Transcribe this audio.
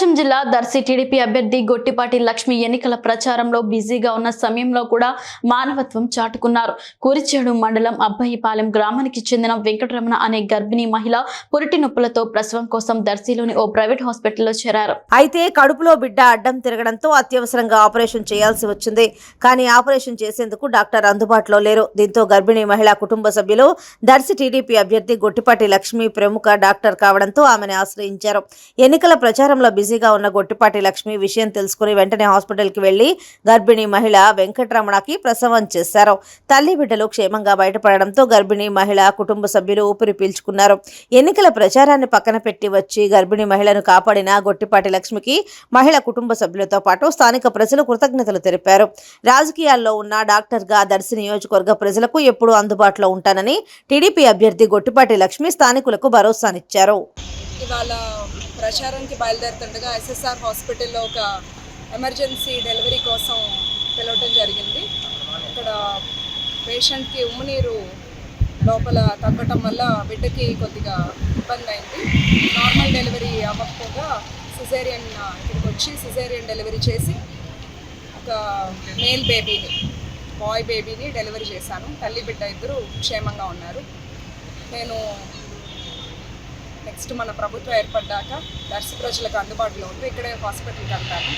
ప్రకాశం జిల్లా దర్శి టీడీపీ అభ్యర్థి గొట్టిపాటి లక్ష్మి ఎన్నికల ప్రచారంలో బిజీగా ఉన్న సమయంలో కూడా మానవత్వం చాటుకున్నారు. కురిచేడు మండలం అబ్బాయిపాలెం గ్రామానికి చెందిన వెంకటరమణ అనే గర్భిణీ మహిళ పురిటి నొప్పులతో ప్రసవం కోసం దర్శిలోని ఓ ప్రైవేట్ హాస్పిటల్లో చేరారు. అయితే కడుపులో బిడ్డ అడ్డం తిరగడంతో అత్యవసరంగా ఆపరేషన్ చేయాల్సి వచ్చింది. కానీ ఆపరేషన్ చేసేందుకు డాక్టర్ అందుబాటులో లేరు. దీంతో గర్భిణీ మహిళా కుటుంబ సభ్యులు దర్శి టీడీపీ అభ్యర్థి గొట్టిపాటి లక్ష్మి ప్రముఖ డాక్టర్ కావడంతో ఆమెను ఆశ్రయించారు. ఎన్నికల ప్రచారంలో బిజీ బిజీగా ఉన్న గొట్టిపాటి లక్ష్మి విషయం తెలుసుకుని వెంటనే హాస్పిటల్కి వెళ్ళి గర్భిణీ మహిళ వెంకటరమణకి ప్రసవం చేశారు. తల్లి బిడ్డలు క్షేమంగా బయటపడడంతో గర్భిణీ మహిళ కుటుంబ సభ్యులు ఊపిరి పీల్చుకున్నారు. ఎన్నికల ప్రచారాన్ని పక్కన పెట్టి వచ్చి గర్భిణీ మహిళను కాపాడిన గొట్టిపాటి లక్ష్మికి మహిళ కుటుంబ సభ్యులతో పాటు స్థానిక ప్రజలు కృతజ్ఞతలు తెలిపారు. రాజకీయాల్లో ఉన్న డాక్టర్గా దర్శి నియోజకవర్గ ప్రజలకు ఎప్పుడూ అందుబాటులో ఉంటానని టీడీపీ అభ్యర్థి గొట్టిపాటి లక్ష్మి స్థానికులకు భరోసానిచ్చారు. ఇవాళ ప్రచారానికి బయలుదేరుతుండగా ఎస్ఎస్ఆర్ హాస్పిటల్లో ఒక ఎమర్జెన్సీ డెలివరీ కోసం పిలవటం జరిగింది. ఇక్కడ పేషెంట్కి ఉమ్మనీరు లోపల తగ్గటం వల్ల బిడ్డకి కొద్దిగా ఇబ్బంది అయింది. నార్మల్ డెలివరీ అవ్వకపోగా సిజేరియన్ ఇక్కడికి వచ్చి సిజేరియన్ డెలివరీ చేసి ఒక మేల్ బేబీని బాయ్ బేబీని డెలివరీ చేశాను. తల్లి బిడ్డ ఇద్దరు క్షేమంగా ఉన్నారు. నేను నెక్స్ట్ మన ప్రభుత్వం ఏర్పడ్డాక దర్శి ప్రజలకు అందుబాటులో ఉంటూ ఇక్కడే హాస్పిటల్కి వెళ్తాను